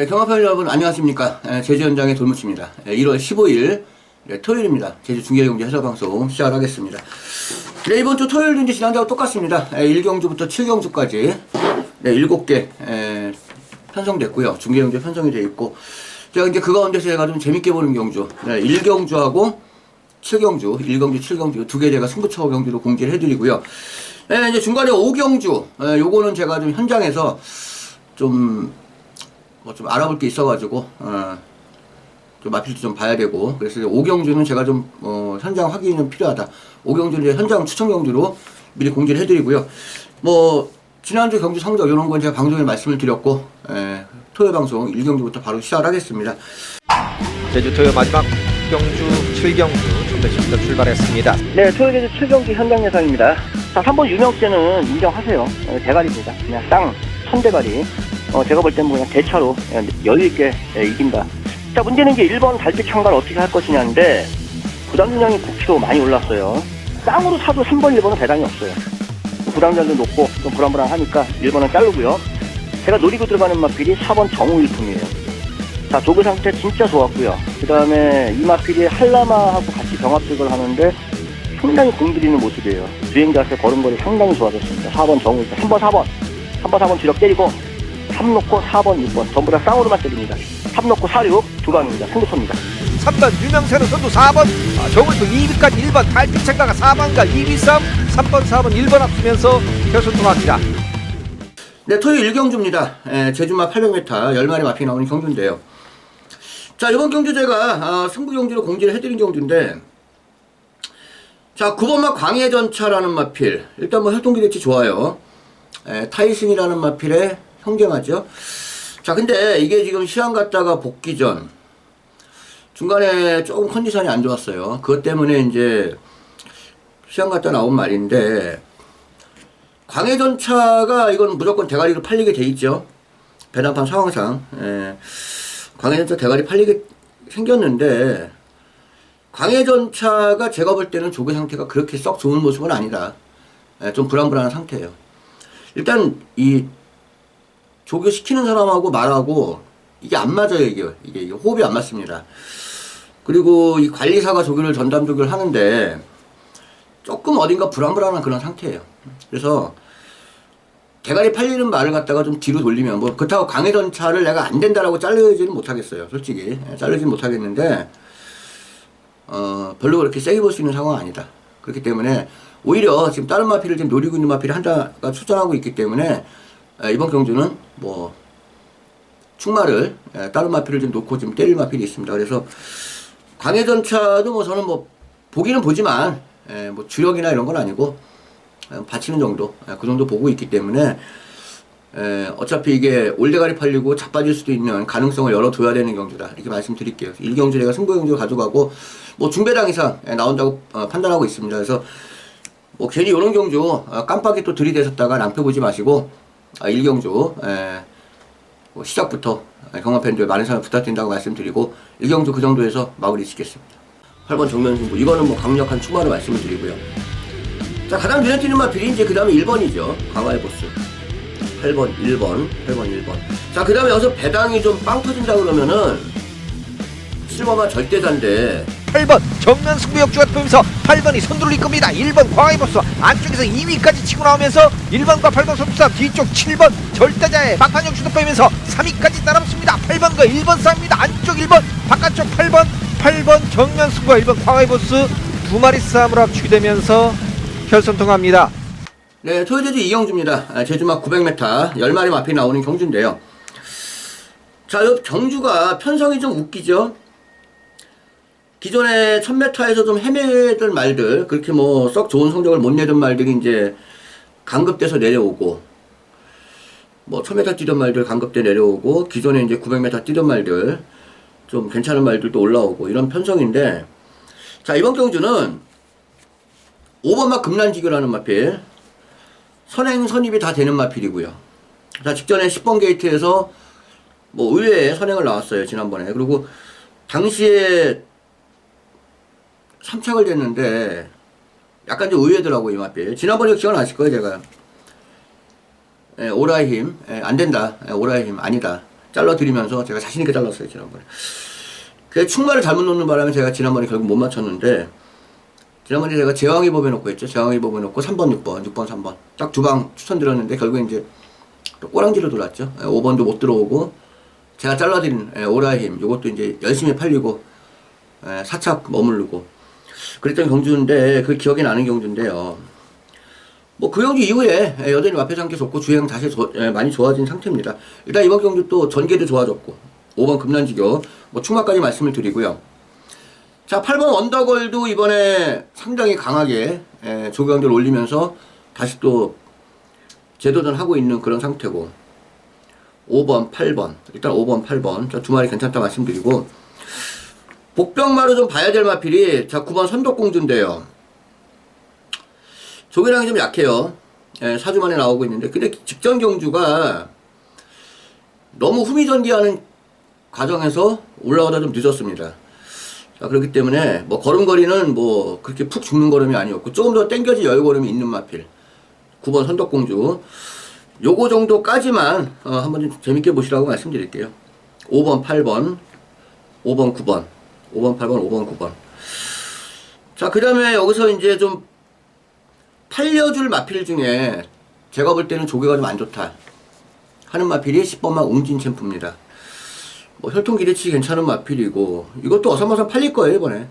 네, 경합팬 여러분 안녕하십니까. 에, 제주 현장의 돌무치입니다. 에, 1월 15일 네, 토요일입니다. 제주 중계경기 해설방송 시작하겠습니다. 네, 이번 주 토요일도 이제 지난주하고 똑같습니다. 에, 1경주부터 7경주까지 네, 7개 에, 편성됐고요. 중계경기 편성이 되어 있고 제가 이제 그 가운데서 제가 좀 재밌게 보는 경주 네, 1경주하고 7경주, 1경주, 7경주 두 개 제가 승부처 경주로 공개를 해드리고요. 네, 이제 중간에 5경주 에, 요거는 제가 좀 현장에서 좀 뭐 좀 알아볼 게 있어가지고 어, 좀 마필도 좀 봐야 되고 그래서 오경주는 제가 좀 어, 현장 확인이 좀 필요하다. 오경주는 이제 현장 추천 경주로 미리 공지를 해드리고요. 뭐 지난주 경주 성적 이런 건 제가 방송에 말씀을 드렸고 에, 토요일 방송 1경주부터 바로 시작하겠습니다. 제주 토요 마지막 경주 7경주 준비시부터 출발했습니다. 네, 토요일에 7경기 현장 예상입니다. 자, 3번 유명세는 인정하세요. 어, 대가리입니다. 그냥 쌍, 천대가리. 어, 제가 볼 때는 그냥 대차로 여유있게 예, 이긴다. 자, 문제는 이제 1번 달빛 창가를 어떻게 할 것이냐인데, 부담중량이 9kg 많이 올랐어요. 쌍으로 사도 3번, 1번은 배당이 없어요. 부담장도 높고 좀 불안불안하니까 1번은 자르고요. 제가 노리고 들어가는 마필이 4번 정우일품이에요. 자, 조그 상태 진짜 좋았고요. 그 다음에 이 마필이 한라마하고 같이 병합식을 하는데 상당히 공들이는 모습이에요. 주행 자세 걸음걸이 상당히 좋아졌습니다. 4번 정우, 3번, 4번. 3번, 4번 주력 때리고 3 놓고 4번, 6번. 전부 다 쌍으로만 때립니다. 3 놓고 4, 6, 두 방입니다. 승부처입니다. 3번 유명세로 선두 4번 아, 정울도 2위까지 1번 달빛창가가 4번과 2위 싸움 3번 4번 1번 앞서면서 결선 통합니다. 네, 토요일 1경주입니다. 에, 제주마 800m 10마리 마피 나오는 경주인데요. 자, 이번 경주 제가 아, 승부 경주로 공지를 해드린 경주인데 자, 9번마 광해전차라는 마필 일단 뭐 활동 기 대치 좋아요. 에, 타이슨이라는 마필의 형제마죠. 자, 근데 이게 지금 시합 갔다가 복귀 전 중간에 조금 컨디션이 안 좋았어요. 그것 때문에 이제 시합 갔다 나온 말인데 광해전차가 이건 무조건 대가리로 팔리게 돼 있죠. 배당판 상황상 예. 광해전차 대가리 팔리게 생겼는데 광해전차가 제가 볼 때는 조개 상태가 그렇게 썩 좋은 모습은 아니다. 예, 좀 불안불안한 상태예요. 일단 이 조교 시키는 사람하고 말하고 이게 안 맞아요 이게 이게, 호흡이 안 맞습니다. 그리고 이 관리사가 조교를 전담 조교를 하는데 조금 어딘가 불안불안한 그런 상태예요. 그래서 대가리 팔리는 말을 갖다가 좀 뒤로 돌리면 뭐 그렇다고 강해전차를 내가 안 된다라고 자르지는 못하겠어요. 솔직히 예, 자르지는 못하겠는데 어 별로 그렇게 세게 볼 수 있는 상황은 아니다. 그렇기 때문에 오히려 지금 다른 마피를 지금 노리고 있는 마피를 한자가 출전하고 있기 때문에 에, 이번 경주는 뭐 충마를 에, 다른 마피를 좀 놓고 지금 때릴 마필이 있습니다. 그래서 광해전차도 뭐 저는 뭐 보기는 보지만 에, 뭐 주력이나 이런 건 아니고 에, 받치는 정도 에, 그 정도 보고 있기 때문에 에, 어차피 이게 올대가리 팔리고 자빠질 수도 있는 가능성을 열어둬야 되는 경주다 이렇게 말씀드릴게요. 1경주 내가 승부 경주 가져가고 뭐 중배당 이상 에, 나온다고 어, 판단하고 있습니다. 그래서 뭐 괜히 이런 경주 어, 깜빡이 또 들이대셨다가 낭패 보지 마시고 아, 1경주 에, 뭐 시작부터 경합 팬들 많은 사랑 부탁드린다고 말씀드리고 1경주 그 정도에서 마무리 짓겠습니다. 8번 정면 승부 이거는 뭐 강력한 추가로 말씀을 드리고요. 자 가장 눈에 띄는 마필이 이제 그 다음에 1번이죠. 강화의 보스. 8번, 1번, 8번, 1번. 자, 그 다음에 여기서 배당이 좀 빵 터진다 그러면은, 실버가 절대자인데, 8번 정면 승부 역주가 보면서 8번이 선두를 이끕니다. 1번 광해버스 안쪽에서 2위까지 치고 나오면서 1번과 8번 선수싸 뒤쪽 7번 절대자의 막판 역주도 빼면서 3위까지 따라붙습니다. 8번과 1번 싸움입니다. 안쪽 1번 바깥쪽 8번 8번 정면 승부와 1번 광해버스 두 마리 싸움으로 합치되면서 결선 통합니다. 네, 토요제주 이경주입니다. 아, 제주막 900m, 10마리 앞에 나오는 경주인데요. 자, 이 경주가 편성이 좀 웃기죠? 기존에 1000m에서 좀 헤매던 말들, 그렇게 뭐 썩 좋은 성적을 못 내던 말들이 이제 강급돼서 내려오고, 뭐 1000m 뛰던 말들 강급돼 내려오고, 기존에 이제 900m 뛰던 말들, 좀 괜찮은 말들도 올라오고, 이런 편성인데, 자, 이번 경주는 5번막 금란지교라는 마필, 선행 선입이 다 되는 마필이고요. 자, 직전에 10번 게이트에서 뭐 의외에 선행을 나왔어요, 지난번에. 그리고 당시에 3착을 됐는데 약간 좀 의외더라고요, 이 마필. 지난번에 기억나실 거예요, 제가. 예, 오라의 힘, 예, 안 된다. 예, 오라의 힘, 아니다. 잘라드리면서 제가 자신있게 잘랐어요, 지난번에. 그 충마를 잘못 놓는 바람에 제가 지난번에 결국 못 맞췄는데, 지난번에 제가 제왕이 법에 놓고 했죠. 제왕이 법에 놓고 3번, 6번, 6번, 3번. 딱 두 방 추천드렸는데, 결국에 이제 또 꼬랑지로 돌았죠. 5번도 못 들어오고, 제가 잘라드린 예, 오라힘, 요것도 이제 열심히 팔리고, 예, 사착 머무르고, 그랬던 경주인데, 그 기억이 나는 경주인데요. 뭐 그 경주 이후에 예, 여전히 마페 상태 좋고 주행 다시 조- 예, 많이 좋아진 상태입니다. 일단 이번 경주 또 전개도 좋아졌고 5번 금난지교 뭐 충마까지 말씀을 드리고요. 자 8번 언더걸도 이번에 상당히 강하게 예, 조경들 올리면서 다시 또 재도전하고 있는 그런 상태고 5번 8번 일단 5번 8번 자, 두 마리 괜찮다 말씀드리고 복병마로 좀 봐야 될 마필이 자 9번 선덕공주인데요. 조개랑이 좀 약해요. 예, 4주 만에 나오고 있는데, 근데 직전 경주가 너무 후미전기하는 과정에서 올라오다 좀 늦었습니다. 자, 그렇기 때문에 뭐 걸음걸이는 뭐 그렇게 푹 죽는 걸음이 아니었고, 조금 더 땡겨지 여유걸음이 있는 마필. 9번 선덕공주. 요거 정도까지만 어, 한번 좀 재밌게 보시라고 말씀드릴게요. 5번, 8번, 5번, 9번. 5번, 8번, 5번, 9번. 자, 그 다음에 여기서 이제 좀 팔려줄 마필 중에 제가 볼 때는 조개가 좀 안 좋다 하는 마필이 10번만 웅진 챔프입니다. 뭐 혈통 기대치 괜찮은 마필이고 이것도 어서머서 팔릴 거예요 이번에.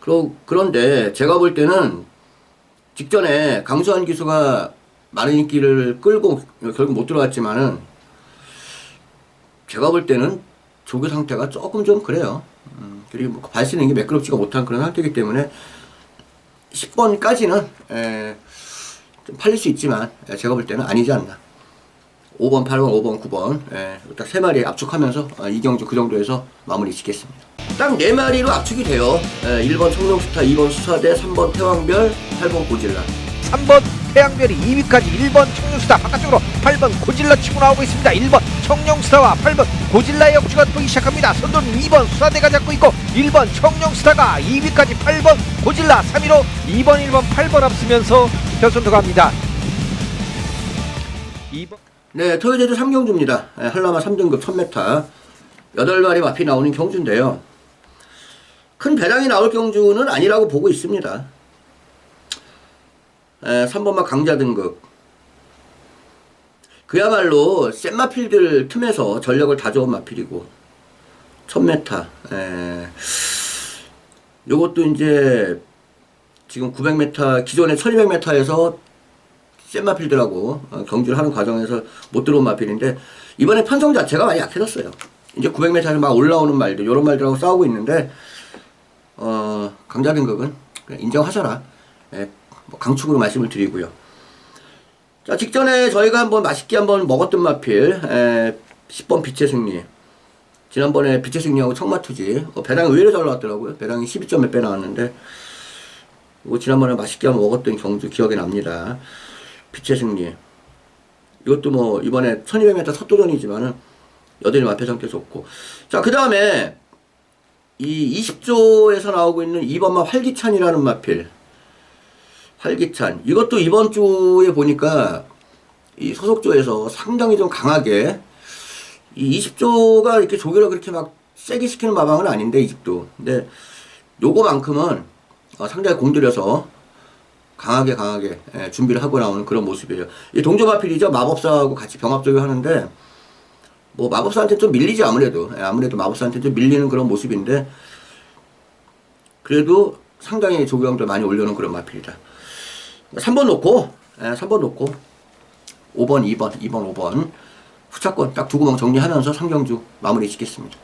그러, 그런데 제가 볼 때는 직전에 강수환 기수가 많은 인기를 끌고 결국 못 들어갔지만은 제가 볼 때는 조개 상태가 조금 좀 그래요. 음, 그리고 뭐 발쓰는 게 매끄럽지가 못한 그런 상태이기 때문에 10번까지는 좀 팔릴 수 있지만 에, 제가 볼 때는 아니지 않나. 5번, 8번, 5번, 9번 딱세 마리 압축하면서 어, 이경주 그 정도에서 마무리 짓겠습니다. 딱네 마리로 압축이 돼요. 에, 1번 청룡스타, 2번 수사대, 3번 태왕별, 8번 고질라. 3번 태양별이 2위까지 1번 청룡스타 바깥쪽으로 8번 고질라 치고 나오고 있습니다 1번 청룡스타와 8번 고질라의 역주가 보기 시작합니다 선두는 2번 수사대가 잡고 있고 1번 청룡스타가 2위까지 8번 고질라 3위로 2번 1번 8번 앞서면서 결선도 갑니다 2번 네, 토요제도 3경주입니다. 에, 한라마 3등급 1000m. 8마리 마피 나오는 경주인데요. 큰 배당이 나올 경주는 아니라고 보고 있습니다. 에, 3번마 강자 등급. 그야말로 센 마필들 틈에서 전력을 다 줘온 마필이고 1000m. 에, 요것도 이제 지금 900m 기존의 1200m에서 센 마필들하고 어, 경주를 하는 과정에서 못 들어온 마필인데 이번에 편성 자체가 많이 약해졌어요. 이제 900m에서 막 올라오는 말들 이런 말들하고 싸우고 있는데 어, 강자 등급은 인정하셔라. 예, 뭐 강축으로 말씀을 드리고요. 자 직전에 저희가 한번 맛있게 한번 먹었던 마필 에, 10번 빛의 승리. 지난번에 빛의 승리하고 청마투지 어, 배당 의외로 잘 나왔더라고요. 배당이 12점 몇 배 나왔는데 이거 지난번에 맛있게 한번 먹었던 경주 기억이 납니다. 빛의 승리. 이것도 뭐 이번에 1200m 섭도전이지만은 여전히 마표 상태 좋고. 자, 그 다음에 이 20조에서 나오고 있는 2번마 활기찬이라는 마필. 활기찬. 이것도 이번 주에 보니까 이 소속조에서 상당히 좀 강하게 이 20조가 이렇게 조교를 그렇게 막 세게 시키는 마방은 아닌데 이 집도. 근데 요거만큼은 어, 상당히 공들여서 강하게 강하게 예, 준비를 하고 나오는 그런 모습이에요. 이 동조마필이죠. 마법사하고 같이 병합적으로 하는데 뭐 마법사한테 좀 밀리지 아무래도 예, 아무래도 마법사한테 좀 밀리는 그런 모습인데 그래도 상당히 조경도 많이 올려놓은 그런 마필이다. 3번 놓고 예, 3번 놓고 5번, 2번, 2번, 5번 후차권 딱 두 구멍 정리하면서 상경주 마무리 짓겠습니다.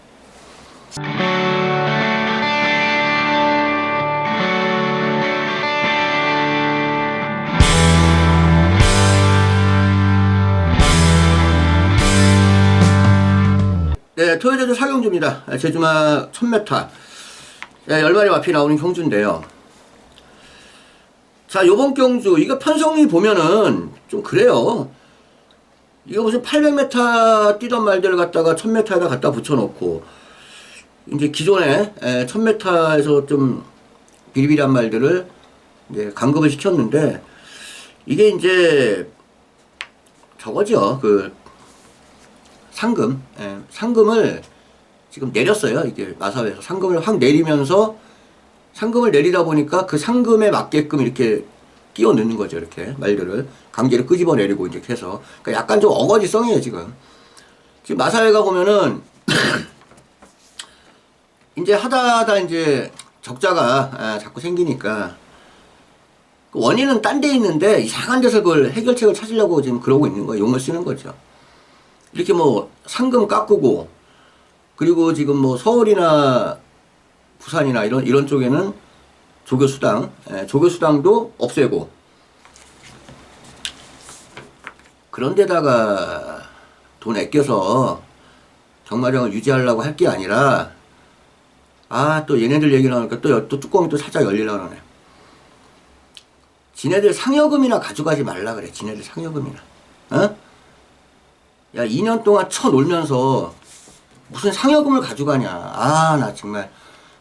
네, 토요제도 사경주입니다. 아, 제주마 1000m. 네, 10마리 마피 나오는 경주인데요. 자, 요번 경주, 이거 편성이 보면은 좀 그래요. 이거 무슨 800m 뛰던 말들을 갖다가 1000m에다 갖다 붙여놓고, 이제 기존에 1000m에서 좀 비리비리한 말들을 이제 강급을 시켰는데, 이게 이제 저거죠. 그 상금, 예, 상금을 지금 내렸어요. 이게 마사회에서 상금을 확 내리면서 상금을 내리다 보니까 그 상금에 맞게끔 이렇게 끼워 넣는 거죠. 이렇게 말들을 강제로 끄집어 내리고 이제 해서 그러니까 약간 좀 어거지성이에요 지금. 지금 마사회가 보면은 이제 하다 하다 이제 적자가 아, 자꾸 생기니까 그 원인은 딴 데 있는데 이상한 데서 그걸 해결책을 찾으려고 지금 그러고 있는 거예요. 용을 쓰는 거죠. 이렇게 뭐 상금 깎고 그리고 지금 뭐 서울이나 부산이나 이런 이런 쪽에는 조교 수당, 예, 조교 수당도 없애고 그런데다가 돈 아껴서 정마령을 유지하려고 할 게 아니라 아 또 얘네들 얘기 나오니까 또, 여- 또 뚜껑이 또 살짝 열리려 그러네. 지네들 상여금이나 가져가지 말라 그래. 지네들 상여금이나. 어? 야 2년 동안 쳐 놀면서 무슨 상여금을 가져가냐. 아 나 정말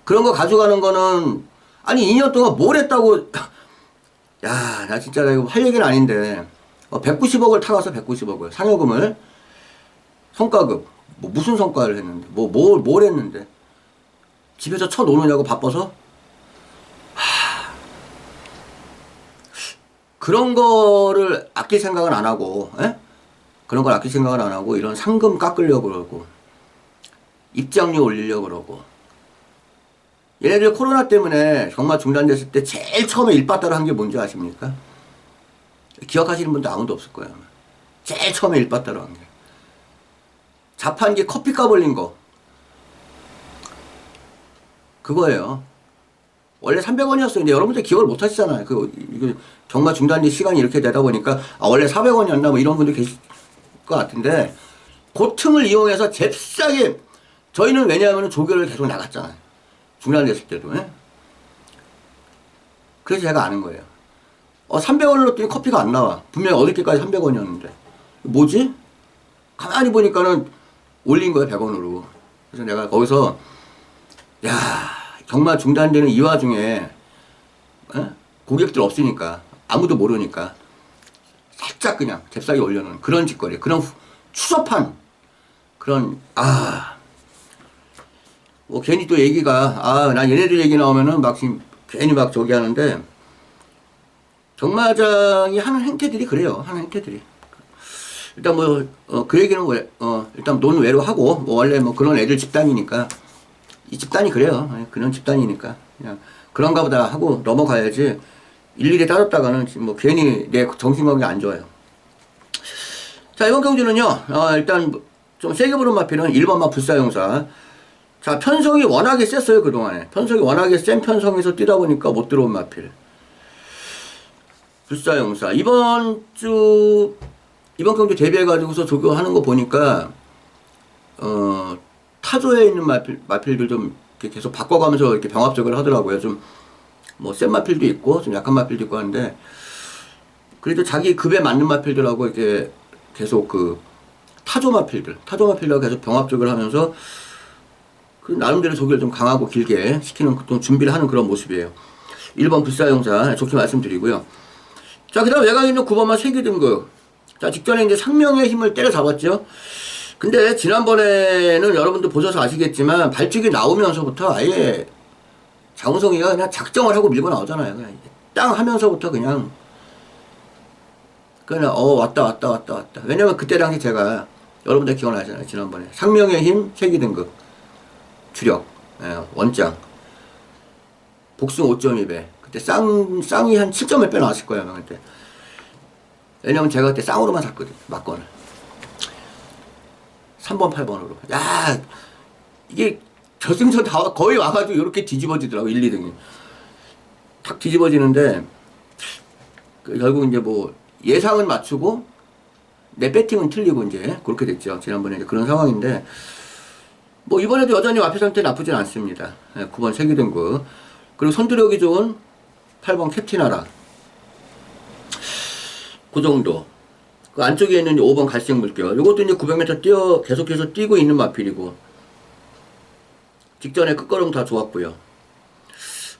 그런 거 가져가는 거는 아니 2년 동안 뭘 했다고. 야 나 진짜 나 이거 할 얘기는 아닌데. 어, 190억을 타가서 190억을. 상여금을 성과급. 뭐 무슨 성과를 했는데? 뭐뭘뭘 했는데? 집에서 쳐 노느냐고 바빠서? 하... 그런 거를 아낄 생각은 안 하고 에? 그런 걸 아낄 생각을 안 하고 이런 상금 깎으려고 그러고 입장료 올리려고 그러고 얘네들 코로나 때문에 정말 중단됐을 때 제일 처음에 일바따를 한게 뭔지 아십니까? 기억하시는 분도 아무도 없을 거예요. 제일 처음에 일바따로 한 게. 자판기 커피값 올린 거. 그거예요. 원래 300원이었어요. 근데 여러분들 기억을 못 하시잖아요. 그, 이거 정말 중단된 시간이 이렇게 되다 보니까, 아, 원래 400원이었나? 뭐 이런 분들 계실 것 같은데, 그 틈을 이용해서 잽싸게, 저희는 왜냐하면 조교를 계속 나갔잖아요. 중단됐을 때도. 예? 그래서 제가 아는 거예요. 어, 300원을 넣었더니 커피가 안 나와. 분명히 어저께까지 300원이었는데. 뭐지? 가만히 보니까는 올린 거예요, 100원으로. 그래서 내가 거기서, 야 정말 중단되는 이 와중에, 어? 고객들 없으니까, 아무도 모르니까, 살짝 그냥 잽싸게 올려놓은 그런 짓거리, 그런 후- 추접한, 그런, 아, 뭐 괜히 또 얘기가, 아, 난 얘네들 얘기 나오면은 막 지금 괜히 막 저기 하는데, 정마장이 하는 행태들이 그래요. 하는 행태들이. 일단 뭐, 어, 그 얘기는 왜, 어, 일단 논외로 하고, 뭐 원래 뭐 그런 애들 집단이니까, 이 집단이 그래요. 그런 집단이니까. 그냥 그런가 보다 하고 넘어가야지, 일일이 따졌다가는 지금 뭐 괜히 내 정신 건강이 안 좋아요. 자, 이번 경주는요, 어, 일단 좀 세게 부른 마필은 1번마 불사용사. 자, 편성이 워낙에 셌어요, 그동안에. 편성이 워낙에 센 편성에서 뛰다 보니까 못 들어온 마필. 불사용사. 이번 주, 이번 경주 데뷔해가지고서 조교하는 거 보니까, 어, 타조에 있는 마필, 마필들 좀 계속 바꿔가면서 이렇게 병합적을 하더라고요. 좀, 뭐, 센 마필도 있고, 좀 약한 마필도 있고 하는데, 그래도 자기 급에 맞는 마필들하고 이렇게 계속 그, 타조 마필들, 타조 마필들하고 계속 병합적을 하면서, 그, 나름대로 조교를 좀 강하고 길게 시키는, 좀 준비를 하는 그런 모습이에요. 1번 불사용사, 좋게 말씀드리고요. 자, 그 다음 외곽에 있는 9번만 세계 등급. 자, 직전에 이제 상명의 힘을 때려잡았죠. 근데 지난번에는 여러분들 보셔서 아시겠지만 발주기 나오면서부터 아예 장우성이가 그냥 작정을 하고 밀고 나오잖아요. 그냥 땅 하면서부터 그냥 그냥 어 왔다 왔다 왔다 왔다. 왜냐면 그때 당시 제가 여러분들 기억나잖아요. 지난번에 상명의 힘 세계 등급 주력 예, 원장 복숭 5.2배. 그때 쌍, 쌍이 한 7점을 빼나왔을 거예요, 아마 그때. 왜냐면 제가 그때 쌍으로만 샀거든, 막건을. 3번, 8번으로. 야, 이게 결승전 다 와- 거의 와가지고 이렇게 뒤집어지더라고, 1, 2등이. 탁 뒤집어지는데, 그 결국 이제 뭐, 예상은 맞추고, 내 배팅은 틀리고 이제, 그렇게 됐죠. 지난번에 이제 그런 상황인데, 뭐, 이번에도 여전히 앞에 상태 나쁘진 않습니다. 9번 세기등급. 그리고 선두력이 좋은 8번 캡틴하라. 그 정도. 그 안쪽에 있는 5번 갈색 물결. 이것도 이제 900m 뛰어, 계속해서 뛰고 있는 마필이고. 직전에 끝걸음 다 좋았고요.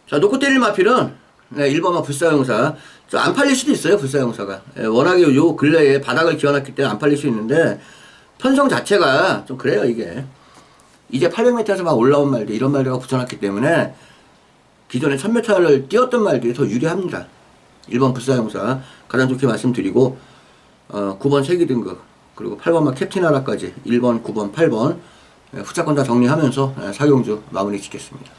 자, 놓고 때릴 마필은, 네, 1번만 불사용사. 저 안 팔릴 수도 있어요, 불사용사가. 예, 워낙에 요 근래에 바닥을 기어놨기 때문에 안 팔릴 수 있는데, 편성 자체가 좀 그래요 이게 이제 800m에서 막 올라온 말들 이런 말들가 붙여놨기 때문에 기존에 1000m를 뛰었던 말들이 더 유리합니다. 1번 불사용사. 가장 좋게 말씀드리고 어, 9번 세기 등급 그리고 8번만 캡틴 하나까지 1번 9번 8번 예, 후차권 다 정리하면서 예, 사경주 마무리 짓겠습니다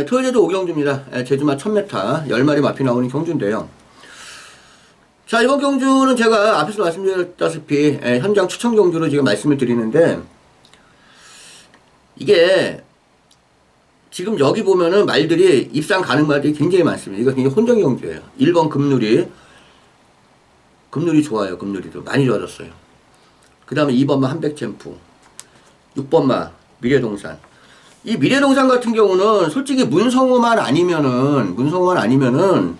네, 토요제도 오경주입니다. 네, 제주마 1000m 10마리 마피 나오는 경주인데요. 자, 이번 경주는 제가 앞에서 말씀드렸다시피 예, 현장 추천 경주로 지금 말씀을 드리는데 이게 지금 여기 보면은 말들이 입상 가는 말들이 굉장히 많습니다. 이거 굉장히 혼정 경주예요. 1번 금누리 금누리 좋아요. 금누리도 많이 좋아졌어요. 그 다음에 2번마 한백챔프 6번마 미래동산 이 미래동산 같은 경우는 솔직히 문성호만 아니면은 문성호만 아니면은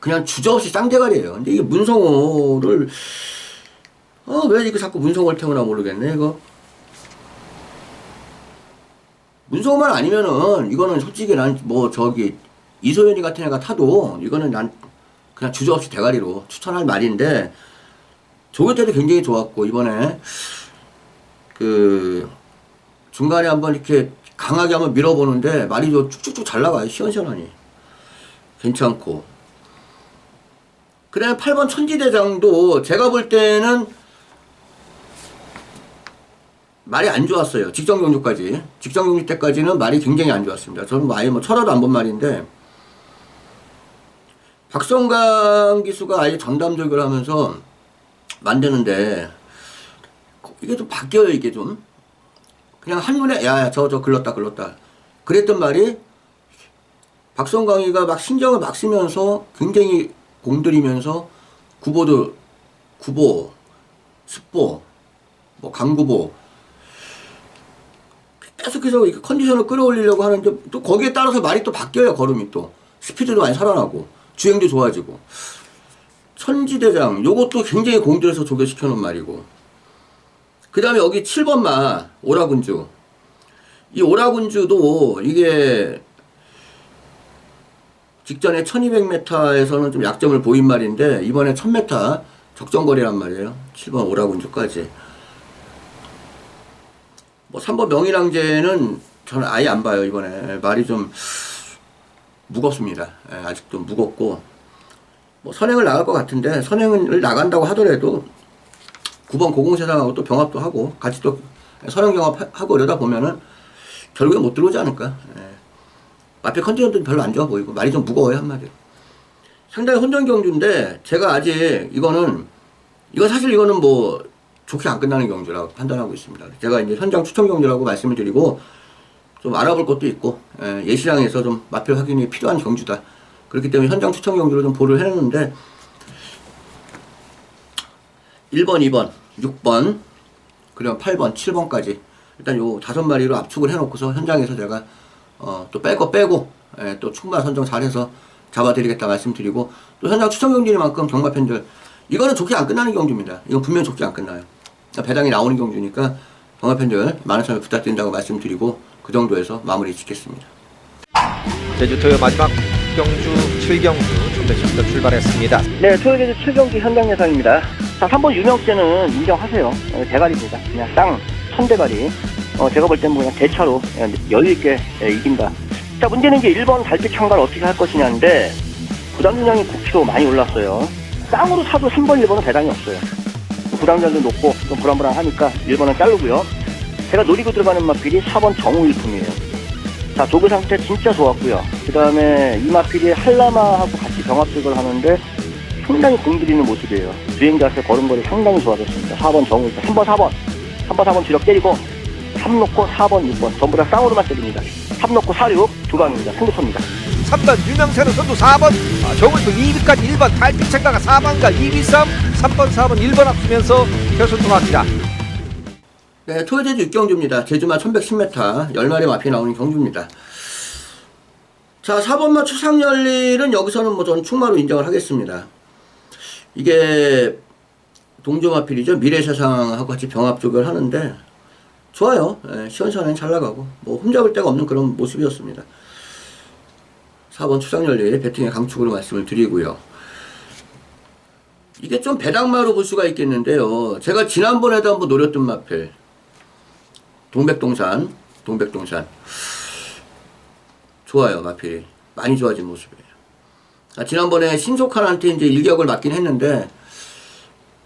그냥 주저없이 쌍대가리예요. 근데 이게 문성호를 어 왜 이거 자꾸 문성호를 태우나 모르겠네 이거. 문성호만 아니면은 이거는 솔직히 난 뭐 저기 이소연이 같은 애가 타도 이거는 난 그냥 주저없이 대가리로 추천할 말인데 조교 때도 굉장히 좋았고 이번에 그 중간에 한번 이렇게 강하게 한번 밀어보는데 말이 좀 쭉쭉쭉 잘 나가요. 시원시원하니. 괜찮고. 그 다음에 8번 천지대장도 제가 볼 때는 말이 안 좋았어요. 직전 경주까지. 직전 경주 때까지는 말이 굉장히 안 좋았습니다. 저는 아예 뭐 철화도 안 본 말인데 박성강 기수가 아예 전담 조교를 하면서 만드는데 이게 좀 바뀌어요. 이게 좀. 그냥 한눈에 야야 저 저 글렀다 글렀다. 그랬던 말이 박성광이가 막 신경을 막 쓰면서 굉장히 공들이면서 구보도 구보 습보 뭐 강구보 계속해서 컨디션을 끌어올리려고 하는데 또 거기에 따라서 말이 또 바뀌어요 걸음이 또. 스피드도 많이 살아나고 주행도 좋아지고. 천지대장 요것도 굉장히 공들여서 조개시켜 놓은 말이고 그 다음에 여기 7번마 오라군주. 이 오라군주도 이게 직전에 1200m에서는 좀 약점을 보인 말인데 이번에 1000m 적정거리란 말이에요. 7번 오라군주까지. 뭐 3번 명일항제는 저는 아예 안 봐요 이번에 말이 좀 무겁습니다. 예, 아직도 무겁고 뭐 선행을 나갈 것 같은데 선행을 나간다고 하더라도 9번 고공세상하고 또 병합도 하고 같이 또 선형 경합하고 이러다 보면은 결국에 못 들어오지 않을까. 예. 앞에 컨디션도 별로 안 좋아 보이고 말이 좀 무거워요 한마디로. 상당히 혼전 경주인데 제가 아직 이거는 이거 사실 이거는 뭐 좋게 안 끝나는 경주라고 판단하고 있습니다. 제가 이제 현장 추천 경주라고 말씀을 드리고 좀 알아볼 것도 있고 예, 예시장에서 좀 마표 확인이 필요한 경주다. 그렇기 때문에 현장 추천 경주로 좀 보를 해놨는데 1번, 2번, 6번, 그리고 8번, 7번까지 일단 요 다섯 마리로 압축을 해놓고서 현장에서 제가 어, 또 뺄 거 빼고 예, 또 충만 선정 잘해서 잡아드리겠다 말씀드리고 또 현장 추천 경주니만큼 경마 팬들 이거는 좋게 안 끝나는 경주입니다. 이건 분명 좋게 안 끝나요. 배당이 나오는 경주니까 경마 팬들 많은 참여 부탁드린다고 말씀드리고 그 정도에서 마무리 짓겠습니다. 제주 토요 마지막 경주 7경주 준비시부터 출발했습니다. 네, 토요일에 7경기 현장 예상입니다. 자, 3번 유명세는 인정하세요. 어, 대가리입니다. 그냥 쌍, 천대가리. 어, 제가 볼 때는 그냥 대차로 그냥 여유있게 예, 이긴다. 자, 문제는 이제 1번 달빛 chan갈 어떻게 할 것이냐인데, 부담중량이 9kg 많이 올랐어요. 쌍으로 사도 3번, 1번은 배당이 없어요. 부담장도 높고, 좀 불안불안하니까 1번은 자르고요. 제가 노리고 들어가는 마필이 4번 정우일품이에요. 자, 조그 상태 진짜 좋았고요. 그 다음에 이 마필이 한라마하고 같이 병합식을 하는데 상당히 공들이는 모습이에요. 주행자세 걸음걸이 상당히 좋아졌습니다. 4번 정우, 3번, 4번. 3번, 4번 주력 때리고 3 놓고 4번, 6번. 전부 다 쌍으로만 때립니다. 3 놓고 4, 6, 두 방입니다. 승부처입니다. 3번 유명세는 선두 4번 아, 정울도 2위까지 1번 달빛창가가 4번과 2위 싸움 3번 4번 1번 앞서면서 결승 통합니다. 네, 토요제주 6경주입니다. 제주마 1110m, 10마리 마피 나오는 경주입니다. 자, 4번마 추상열일은 여기서는 뭐 저는 충마로 인정을 하겠습니다. 이게 동종마필이죠. 미래세상하고 같이 병합 조결 하는데 좋아요. 예, 시원시원하게 잘 나가고 뭐 흠잡을 데가 없는 그런 모습이었습니다. 4번 추상연례 배팅의 강축으로 말씀을 드리고요. 이게 좀 배당마로 볼 수가 있겠는데요. 제가 지난번에도 한번 노렸던 마필 동백동산 동백동산 좋아요 마필이 많이 좋아진 모습이에요. 아, 지난번에 신속한한테 이제 일격을 맞긴 했는데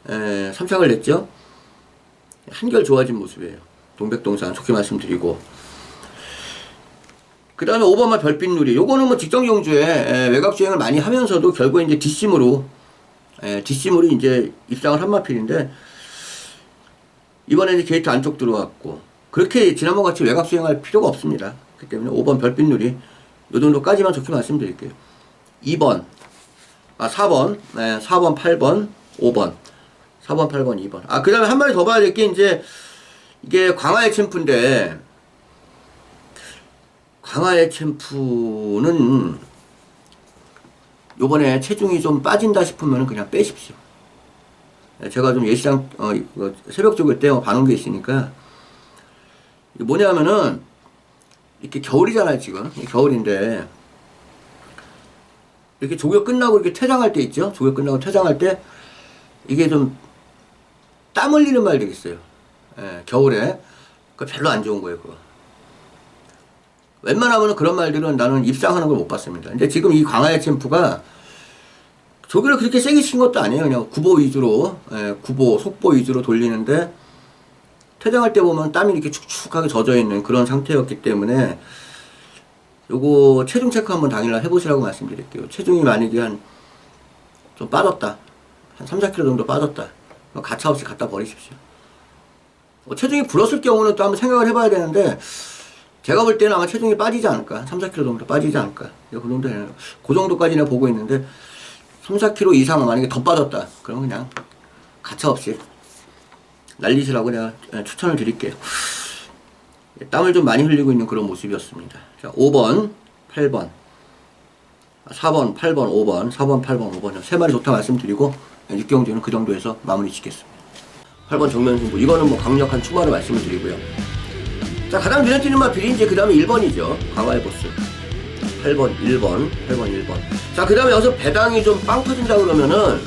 에, 3상을 냈죠. 한결 좋아진 모습이에요. 동백동산 좋게 말씀드리고 그 다음에 오바마 별빛누리 요거는 뭐 직전 경주에 에, 외곽 주행을 많이 하면서도 결국에 이제 뒷심으로 에, 뒷심으로 이제 입상을 한 마필인데 이번에 이제 게이트 안쪽 들어왔고 그렇게 지난번 같이 외곽 주행할 필요가 없습니다. 그렇기 때문에 5번 별빛누리 요 정도까지만 좋게 말씀드릴게요. 2번. 아 4번. 네, 4번 8번 5번. 4번 8번 2번. 아 그 다음에 한 마리 더 봐야 될 게 이제 이게 광화의 챔프인데 강화의 챔프는 요번에 체중이 좀 빠진다 싶으면 그냥 빼십시오. 예, 제가 좀 예시장 어, 새벽 쪽에 때 봐놓은 게 있으니까. 뭐냐면은 이렇게 겨울이잖아요 지금. 이 겨울인데 이렇게 조교 끝나고 이렇게 퇴장할 때 있죠 조교 끝나고 퇴장할 때 이게 좀 땀 흘리는 말들이 있어요 예, 겨울에 그거 별로 안 좋은 거예요 그거 웬만하면 그런 말들은 나는 입상하는 걸 못 봤습니다. 근데 지금 이 광화의 챔프가 조기를 그렇게 세게 친 것도 아니에요. 그냥 구보 위주로, 예, 구보, 속보 위주로 돌리는데 퇴장할 때 보면 땀이 이렇게 축축하게 젖어 있는 그런 상태였기 때문에 요거 체중 체크 한번 당일날 해보시라고 말씀드릴게요. 체중이 만약에 한 좀 빠졌다. 한 3, 4kg 정도 빠졌다. 그럼 가차없이 갖다 버리십시오. 어, 체중이 불었을 경우는 또 한번 생각을 해봐야 되는데 제가 볼 때는 아마 체중이 빠지지 않을까. 3, 4kg 정도 빠지지 않을까. 그 정도, 그 정도까지는 보고 있는데, 3, 4kg 이상은 만약에 더 빠졌다. 그러면 그냥 가차없이 날리시라고 내가 예, 추천을 드릴게요. 예, 땀을 좀 많이 흘리고 있는 그런 모습이었습니다. 자, 5번, 8번, 4번, 8번, 5번, 4번, 8번, 5번. 세 마리 좋다 말씀드리고, 6경주는 그 정도에서 마무리 짓겠습니다. 8번 정면 승부. 이거는 뭐 강력한 추가로 말씀을 드리고요. 자, 가장 눈에 띄는 마필이 이제 그 다음에 1번이죠. 강화의 보스. 8번, 1번, 8번, 1번. 자, 그 다음에 여기서 배당이 좀 빵 터진다 그러면은,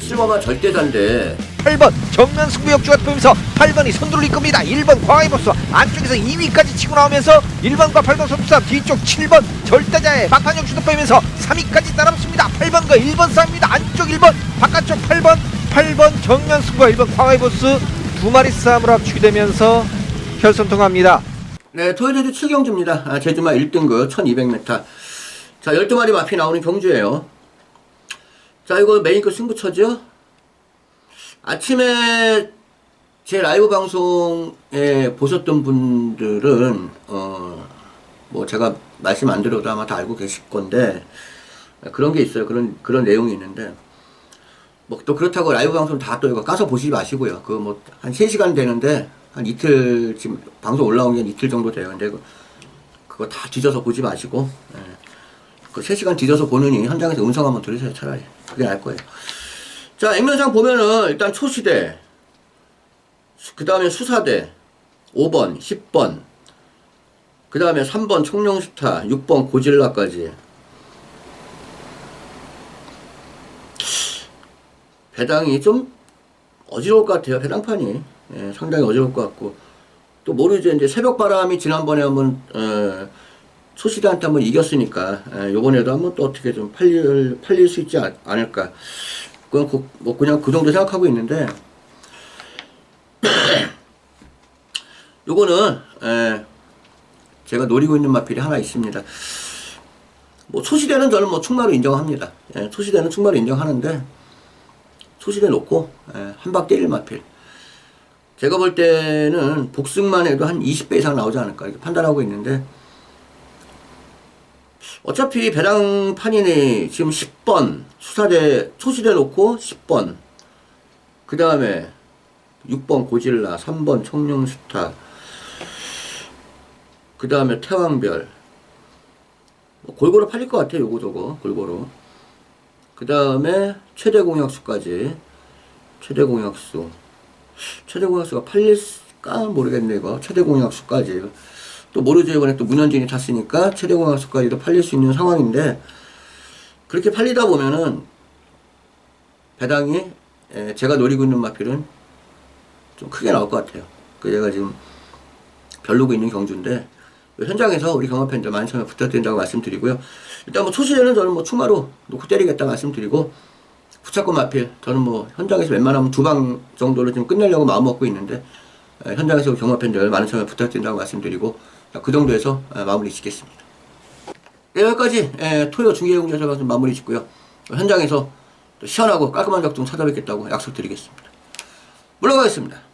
실버마 절대자인데, 8번 정면 승부 역주가 보면서 8번이 선두를 이끕니다. 1번 광화이버스 안쪽에서 2위까지 치고 나오면서 1번과 8번 선수사 뒤쪽 7번 절대자의 막판 역주도 빼면서 3위까지 따라붙습니다. 8번과 1번 싸움입니다. 안쪽 1번 바깥쪽 8번 8번 정면 승부와 1번 광화이버스 두 마리 싸움으로 합축이 되면서 결선 통합니다. 네, 토요제주 7경주입니다. 아, 제주마 1등급 1200m. 자, 12마리 마피 나오는 경주예요. 자, 이거 메인급 승부처죠? 아침에 제 라이브 방송에 보셨던 분들은, 어, 뭐 제가 말씀 안 드려도 아마 다 알고 계실 건데, 그런 게 있어요. 그런, 그런 내용이 있는데, 뭐 또 그렇다고 라이브 방송 다 또 이거 까서 보시지 마시고요. 그 뭐 한 3시간 되는데 한 이틀 지금 방송 올라온 게한 이틀 정도 돼요. 근데 그, 그거 다 뒤져서 보지 마시고 예. 그 3시간 뒤져서 보느니 현장에서 음성 한번 들으세요. 차라리. 그게 나을 거예요. 자, 액면상 보면은 일단 초시대 그 다음에 수사대 5번, 10번 그 다음에 3번 청룡스타 6번 고질라까지 배당이 좀 어지러울 것 같아요. 배당판이 예, 상당히 어지러울 것 같고 또 모르죠. 이제 새벽 바람이 지난번에 한번 어, 소시대한테 한번 이겼으니까 예, 요번에도 한번 또 어떻게 좀 팔릴 팔릴 수 있지 않, 않을까. 그건 그, 뭐 그냥 그 정도 생각하고 있는데 요거는 예, 제가 노리고 있는 마필이 하나 있습니다. 뭐 소시대는 저는 뭐 충마로 인정합니다. 예, 소시대는 충마로 인정하는데 소시대 놓고 예, 한방 때릴 마필. 제가 볼 때는 복승만 해도 한 20배 이상 나오지 않을까 이렇게 판단하고 있는데 어차피 배당판이니 지금 10번 수사대 초시대 놓고 10번 그 다음에 6번 고질라 3번 청룡스타 그 다음에 태왕별. 뭐 골고루 팔릴 것 같아요 요거 저거 골고루. 그 다음에 최대 공약수까지 최대 공약수. 최대 공약수가 팔릴까 모르겠네 이거. 최대 공약수까지. 또 모르죠 이번에 또 문현진이 탔으니까 최대 공약수까지도 팔릴 수 있는 상황인데 그렇게 팔리다 보면은 배당이 에, 제가 노리고 있는 마필은 좀 크게 나올 것 같아요. 그 제가 지금 별로고 있는 경주인데 현장에서 우리 경마 팬들 많은 참여 부탁드린다고 말씀드리고요. 일단 뭐 초시에는 저는 뭐 추가로 놓고 때리겠다 말씀드리고 붙잡고 마필 저는 뭐 현장에서 웬만하면 두 방 정도로 좀 끝내려고 마음 먹고 있는데 에, 현장에서 우리 경마 팬들 많은 참여 부탁드린다고 말씀드리고 자, 그 정도에서 에, 마무리 짓겠습니다. 네, 여기까지 에, 토요 중계공개사 방송 마무리 짓고요. 현장에서 또 시원하고 깔끔한 작품 찾아뵙겠다고 약속드리겠습니다. 물러가겠습니다.